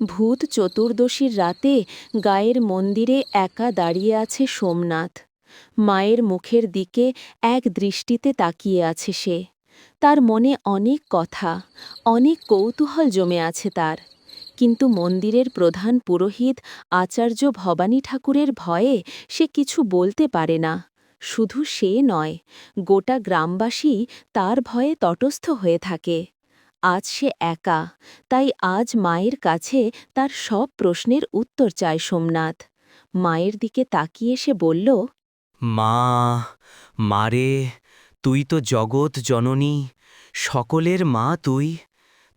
ভূত চতুর্দশীর রাতে গায়ের মন্দিরে একা দাঁড়িয়ে আছে সোমনাথ। মায়ের মুখের দিকে এক দৃষ্টিতে তাকিয়ে আছে সে। তার মনে অনেক কথা, অনেক কৌতূহল জমে আছে তার। কিন্তু মন্দিরের প্রধান পুরোহিত আচার্য ভবানী ঠাকুরের ভয়ে সে কিছু বলতে পারে না। শুধু সে নয়, গোটা গ্রামবাসী তার ভয়ে তটস্থ হয়ে থাকে। আজ সে একা তাই আজ মায়ের কাছে তার সব প্রশ্নের উত্তর চায় সোমনাথ। মায়ের দিকে তাকিয়ে সে বলল মা মারে তুই তো জগৎ জননী সকলের মা তুই।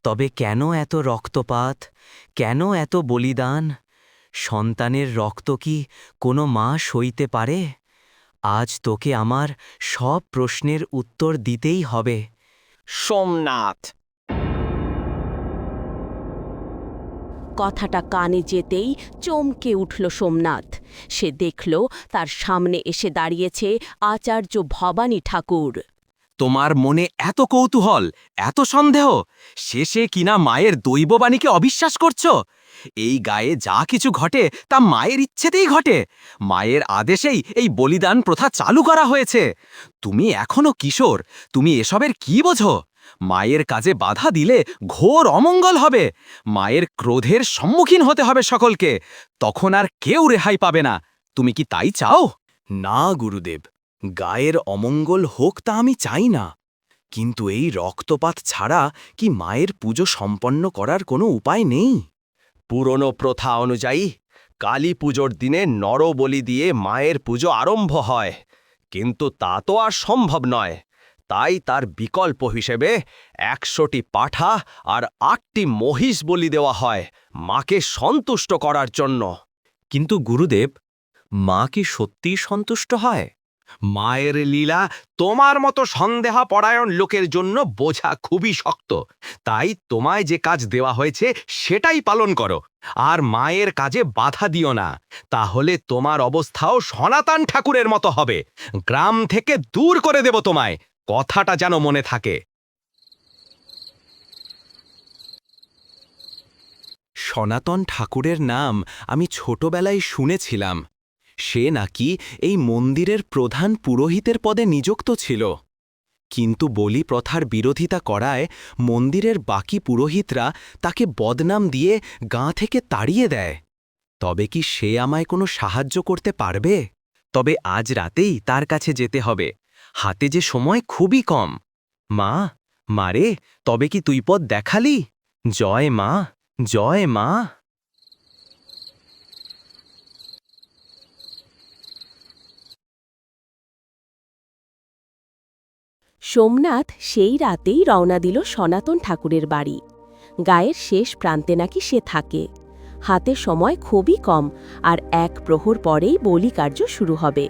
তবে কেন এত রক্তপাত কেন এত বলিদান? সন্তানের রক্ত কি কোনো মা সইতে পারে? আজ তোকে আমার সব প্রশ্নের উত্তর দিতেই হবে। সোমনাথ কথাটা কানে যেতেই চমকে উঠল সোমনাথ। সে দেখল তার সামনে এসে দাঁড়িয়েছে আচার্য ভবানী ঠাকুর। তোমার মনে এত কৌতূহল, এত সন্দেহ? শেষে কিনা মায়ের দৈববাণীকে অবিশ্বাস করছ? এই গায়ে যা কিছু ঘটে তা মায়ের ইচ্ছেতেই ঘটে। মায়ের আদেশেই এই বলিদান প্রথা চালু করা হয়েছে। তুমি এখনও কিশোর, তুমি এসবের কি বোঝো? মায়ের কাজে বাধা দিলে ঘোর অমঙ্গল হবে। মায়ের ক্রোধের সম্মুখীন হতে হবে সকলকে। তখন আর কেউ রেহাই পাবে না। তুমি কি তাই চাও? না গুরুদেব। গায়ের অমঙ্গল হোক তা আমি চাই না। কিন্তু এই রক্তপাত ছাড়া কি মায়ের পুজো সম্পন্ন করার কোনো উপায় নেই? পুরনো প্রথা অনুযায়ী কালী পুজোর দিনে নরবলি দিয়ে মায়ের পুজো আরম্ভ হয়। কিন্তু তা তো আর সম্ভব নয়। তাই তার বিকল্প হিসেবে একশোটি পাঠা আর আটটি মহিষ বলি দেওয়া হয় মাকে সন্তুষ্ট করার জন্য। কিন্তু গুরুদেব, মা কি সত্যিই সন্তুষ্ট হয়? মায়ের লীলা তোমার মতো সন্দেহাপরায়ণ লোকের জন্য বোঝা খুবই শক্ত। তাই তোমায় যে কাজ দেওয়া হয়েছে সেটাই পালন করো। আর মায়ের কাজে বাধা দিও না। তাহলে তোমার অবস্থাও সনাতন ঠাকুরের মতো হবে। গ্রাম থেকে দূর করে দেব তোমায়। কথাটা যেন মনে থাকে। সনাতন ঠাকুরের নাম আমি ছোটবেলায় শুনেছিলাম। সে নাকি এই মন্দিরের প্রধান পুরোহিতের পদে নিযুক্ত ছিল। কিন্তু বলি প্রথার বিরোধিতা করায় মন্দিরের বাকি পুরোহিতরা তাকে বদনাম দিয়ে গাঁ থেকে তাড়িয়ে দেয়। তবে কি সে আমায় কোনো সাহায্য করতে পারবে? তবে আজ রাতেই তার কাছে যেতে হবে। হাতে যে সময় খুবই কম। মা মারে তবে কি তুই পথ দেখালি? জয় মা জয় মা। সোমনাথ সেই রাতেই রওনা দিল সনাতন ঠাকুরের বাড়ি। গায়ের শেষ প্রান্তে নাকি সে থাকে। হাতে সময় খুবই কম, আর এক প্রহর পরেই বলি কার্য শুরু হবে।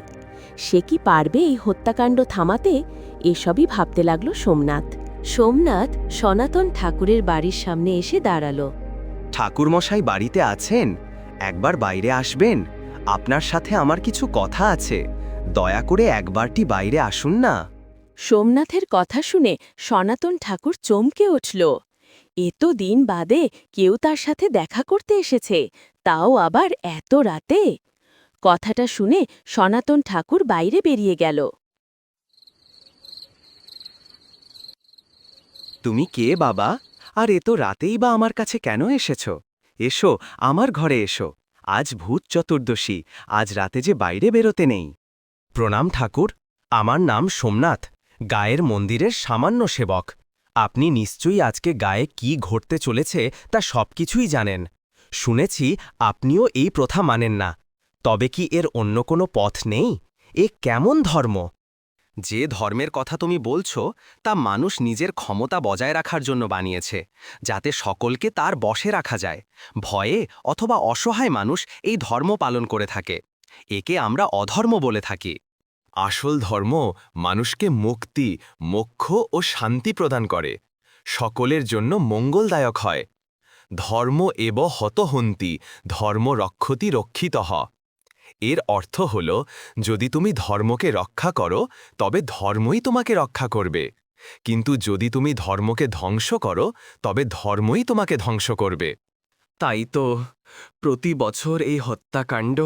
সে কি পারবে এই হত্যাকাণ্ড থামাতে? এসবই ভাবতে লাগল সোমনাথ। সোমনাথ সনাতন ঠাকুরের বাড়ির সামনে এসে দাঁড়াল। ঠাকুরমশাই বাড়িতে আছেন? একবার বাইরে আসবেন? আপনার সাথে আমার কিছু কথা আছে। দয়া করে একবারটি বাইরে আসুন না। সোমনাথের কথা শুনে সনাতন ঠাকুর চমকে উঠল। এ তো দিন বাদে কেউ তার সাথে দেখা করতে এসেছে তাও আবার এত রাতে? কথাটা শুনে সনাতন ঠাকুর বাইরে বেরিয়ে গেল। তুমি কে বাবা? আর এ তো রাতেই বা আমার কাছে কেন এসেছ? এসো, আমার ঘরে এসো। আজ ভূত চতুর্দশী, আজ রাতে যে বাইরে বেরোতে নেই। প্রণাম ঠাকুর, আমার নাম সোমনাথ, গায়ের মন্দিরের সামান্য সেবক। আপনি নিশ্চয়ই আজকে গায়ে কি ঘটতে চলেছে তা সবকিছুই জানেন। শুনেছি আপনিও এই প্রথা মানেন না। তবে কি এর অন্য কোনো পথ নেই? এ কেমন ধর্ম? যে ধর্মের কথা তুমি বলছো, তা মানুষ নিজের ক্ষমতা বজায় রাখার জন্য বানিয়েছে, যাতে সকলকে তার বশে রাখা যায়। ভয়ে অথবা অসহায় মানুষ এই ধর্ম পালন করে থাকে। একে আমরা অধর্ম বলে থাকি। আসল ধর্ম মানুষকে মুক্তি, মোক্ষ ও শান্তি প্রদান করে। সকলের জন্য মঙ্গলদায়ক হয়। ধর্ম এব হতহন্তি, ধর্ম রক্ষতি রক্ষিত রক্ষিতঃ এর অর্থ হল, যদি তুমি ধর্মকে রক্ষা করো, তবে ধর্মই তোমাকে রক্ষা করবে। কিন্তু যদি তুমি ধর্মকে ধ্বংস করো, তবে ধর্মই তোমাকে ধ্বংস করবে। তাই তো প্রতি বছর এই হত্যাকাণ্ড,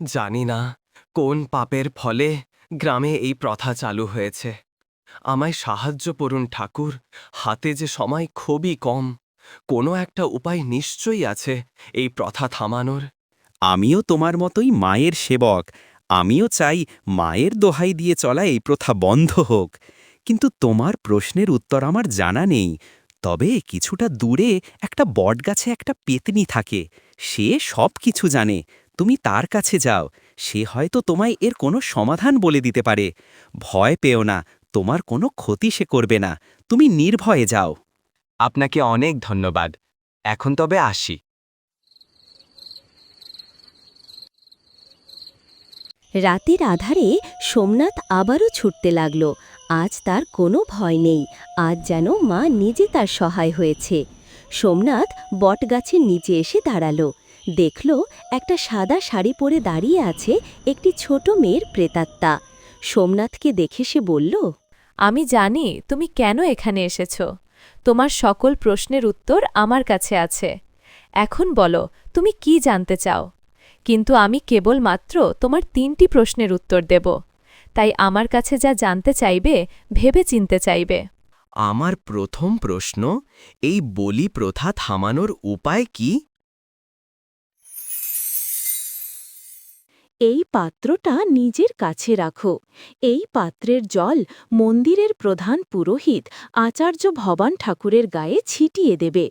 জানি না কোন পাপের ফলে গ্রামে এই প্রথা চালু হয়েছে। আমায় সাহায্য করুন ঠাকুর, হাতে যে সময় খুবই কম। কোনো একটা উপায় নিশ্চয়ই আছে এই প্রথা থামানোর। আমিও তোমার মতোই মায়ের সেবক। আমিও চাই মায়ের দোহাই দিয়ে চলা এই প্রথা বন্ধ হোক। কিন্তু তোমার প্রশ্নের উত্তর আমার জানা নেই। তবে কিছুটা দূরে একটা বটগাছে একটা পেতনি থাকে। সে সব কিছু জানে। তুমি তার কাছে যাও। সে হয়তো তোমায় এর কোনো সমাধান বলে দিতে পারে। ভয় পেও না। তোমার কোনো ক্ষতি সে করবে না। তুমি নির্ভয়ে যাও। আপনাকে অনেক ধন্যবাদ। এখন তবে আসি। রাতের আধারে সোমনাথ আবারও ছুটতে লাগল। আজ তার কোনো ভয় নেই। আজ যেন মা নিজে তার সহায় হয়েছে। সোমনাথ বটগাছের নিচে এসে দাঁড়াল। দেখল একটা সাদা শাড়ি পরে দাঁড়িয়ে আছে একটি ছোট মেয়ের প্রেতাত্মা। সোমনাথকে দেখে সে বলল, আমি জানি তুমি কেন এখানে এসেছ। তোমার সকল প্রশ্নের উত্তর আমার কাছে আছে। এখন বলো, তুমি কি জানতে চাও? কিন্তু আমি কেবলমাত্র তোমার তিনটি প্রশ্নের উত্তর দেব। তাই আমার কাছে যা জানতে চাইবে ভেবে চিনতে চাইবে। আমার প্রথম প্রশ্ন এই বলি প্রথা থামানোর উপায় কি? এই পাত্রটা নিজের কাছে রাখো। এই পাত্রের জল মন্দিরের প্রধান পুরোহিত আচার্য ভবান ঠাকুরের গায়ে ছিটিয়ে দেবে।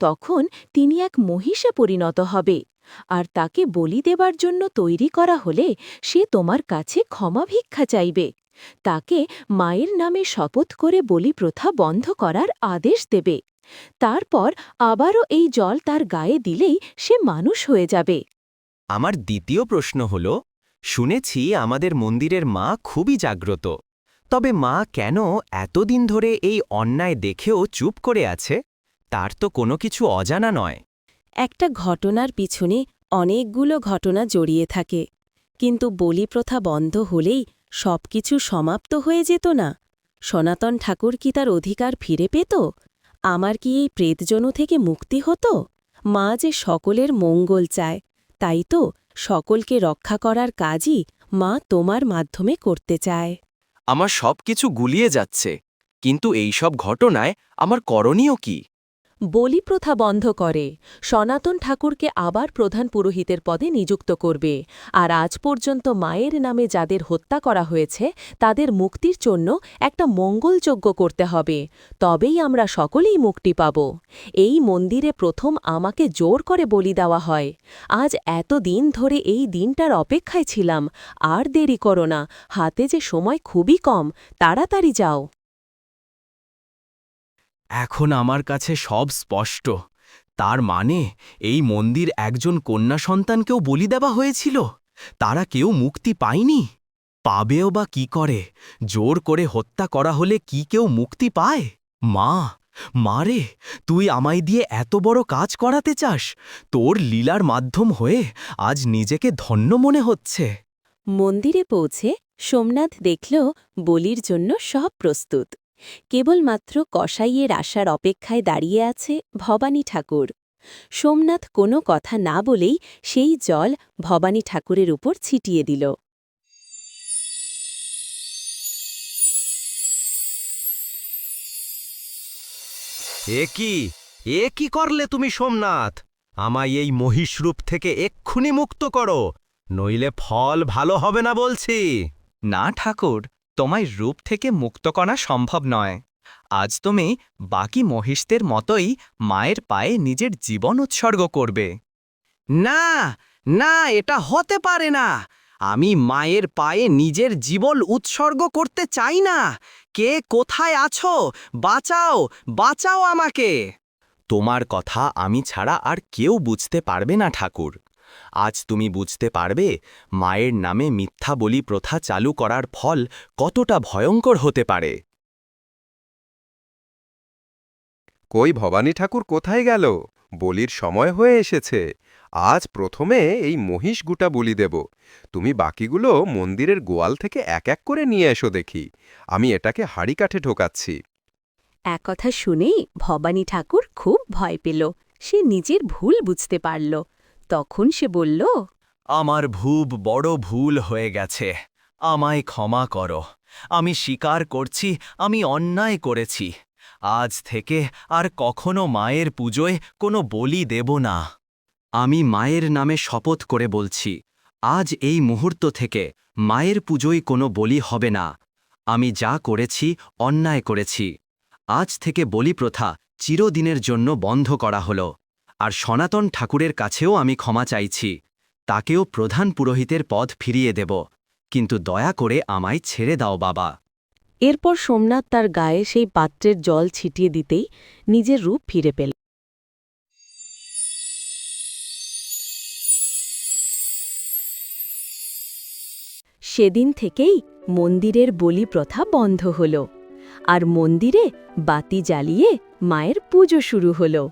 তখন তিনি এক মহিষে পরিণত হবে। আর তাকে বলি দেবার জন্য তৈরি করা হলে সে তোমার কাছে ক্ষমা ভিক্ষা চাইবে। তাকে মায়ের নামে শপথ করে বলি প্রথা বন্ধ করার আদেশ দেবে। তারপর আবারও এই জল তার গায়ে দিলেই সে মানুষ হয়ে যাবে। আমার দ্বিতীয় প্রশ্ন হল, শুনেছি আমাদের মন্দিরের মা খুবই জাগ্রত। তবে মা কেন এতদিন ধরে এই অন্যায় দেখেও চুপ করে আছে? তার তো কোনো কিছু অজানা নয়। একটা ঘটনার পিছনে অনেকগুলো ঘটনা জড়িয়ে থাকে। কিন্তু বলি প্রথা বন্ধ হলেই সবকিছু সমাপ্ত হয়ে যেত না। সনাতন ঠাকুর কি তার অধিকার ফিরে পেত? আমার কি এই প্রেতজনু থেকে মুক্তি হতো? মা যে সকলের মঙ্গল চায়, তাই তো সকলকে রক্ষা করার কাজই মা তোমার মাধ্যমে করতে চায়। আমার সব কিছু গুলিয়ে যাচ্ছে, কিন্তু এই সব ঘটনায় আমার করণীয় কি? বলি প্রথা বন্ধ করে। সনাতন ঠাকুরকে আবার প্রধান পুরোহিতের পদে নিযুক্ত করবে। আর আজ পর্যন্ত মায়ের নামে যাদের হত্যা করা হয়েছে, তাদের মুক্তির জন্য একটা মঙ্গলযজ্ঞ করতে হবে। তবেই আমরা সকলেই মুক্তি পাব। এই মন্দিরে প্রথম আমাকে জোর করে বলি দেওয়া হয়। আজ এত দিন ধরে এই দিনটার অপেক্ষায় ছিলাম। আর দেরি করো না। হাতে যে সময় খুবই কম। তাড়াতাড়ি যাও। এখন আমার কাছে সব স্পষ্ট। তার মানে এই মন্দির একজন কন্যা সন্তানকেও বলি দেওয়া হয়েছিল? তারা কেউ মুক্তি পায়নি? পাবেও বা কি করে? জোর করে হত্যা করা হলে কি কেউ মুক্তি পায়? মা মারে তুই আমায় দিয়ে এত বড় কাজ করাতে চাস? তোর লীলার মাধ্যম হয়ে আজ নিজেকে ধন্য মনে হচ্ছে। মন্দিরে পৌঁছে সোমনাথ দেখল বলির জন্য সব প্রস্তুত। কেবলমাত্র কসাইয়ের আসার অপেক্ষায় দাঁড়িয়ে আছে ভবানী ঠাকুর। সোমনাথ কোনো কথা না বলেই সেই জল ভবানী ঠাকুরের উপর ছিটিয়ে দিল। এ কি? এ কি করলে তুমি সোমনাথ? আমায় এই মহিষরূপ থেকে এক্ষুনি মুক্ত করো নইলে ফল ভালো হবে না বলছি। না ঠাকুর তোমায় রূপ থেকে মুক্ত করা সম্ভব নয়। আজ তুমি বাকি মহিষদের মতোই মায়ের পায়ে নিজের জীবন উৎসর্গ করবে। না না, এটা হতে পারে না। আমি মায়ের পায়ে নিজের জীবন উৎসর্গ করতে চাই না। কে কোথায় আছো? বাঁচাও বাঁচাও আমাকে। তোমার কথা আমি ছাড়া আর কেউ বুঝতে পারবে না, ঠাকুর। আজ তুমি বুঝতে পারবে মায়ের নামে মিথ্যা বলি প্রথা চালু করার ফল কতটা ভয়ঙ্কর হতে পারে। কই ভবানী ঠাকুর কোথায় গেল? বলির সময় হয়ে এসেছে। আজ প্রথমে এই মহিষ গুটা বলি দেব। তুমি বাকিগুলো মন্দিরের গোয়াল থেকে এক এক করে নিয়ে এসো দেখি। আমি এটাকে হাড়ি কাঠে ঢোকাচ্ছি। এক কথা শুনেই ভবানী ঠাকুর খুব ভয় পেল। সে নিজের ভুল বুঝতে পারল। তখন সে বলল, আমার ভুব বড় ভুল হয়ে গেছে। আমায় ক্ষমা করো। আমি স্বীকার করছি, আমি অন্যায় করেছি। আজ থেকে আর কখনো মায়ের পুজোয় কোনো বলি দেব না। আমি মায়ের নামে শপথ করে বলছি, আজ এই মুহূর্ত থেকে মায়ের পুজোয় কোনো বলি হবে না। আমি যা করেছি, অন্যায় করেছি। আজ থেকে বলি প্রথা চিরদিনের জন্য বন্ধ করা হল। আর সনাতন ঠাকুরের কাছেও আমি ক্ষমা চাইছি। তাকেও প্রধান পুরোহিতের পদ ফিরিয়ে দেব। কিন্তু দয়া করে আমায় ছেড়ে দাও বাবা। এরপর সোমনাথ তার গায়ে সেই পাত্রের জল ছিটিয়ে দিতেই নিজের রূপ ফিরে পেল। সেদিন থেকেই মন্দিরের বলি প্রথা বন্ধ হল। আর মন্দিরে বাতি জ্বালিয়ে মায়ের পুজো শুরু হলো।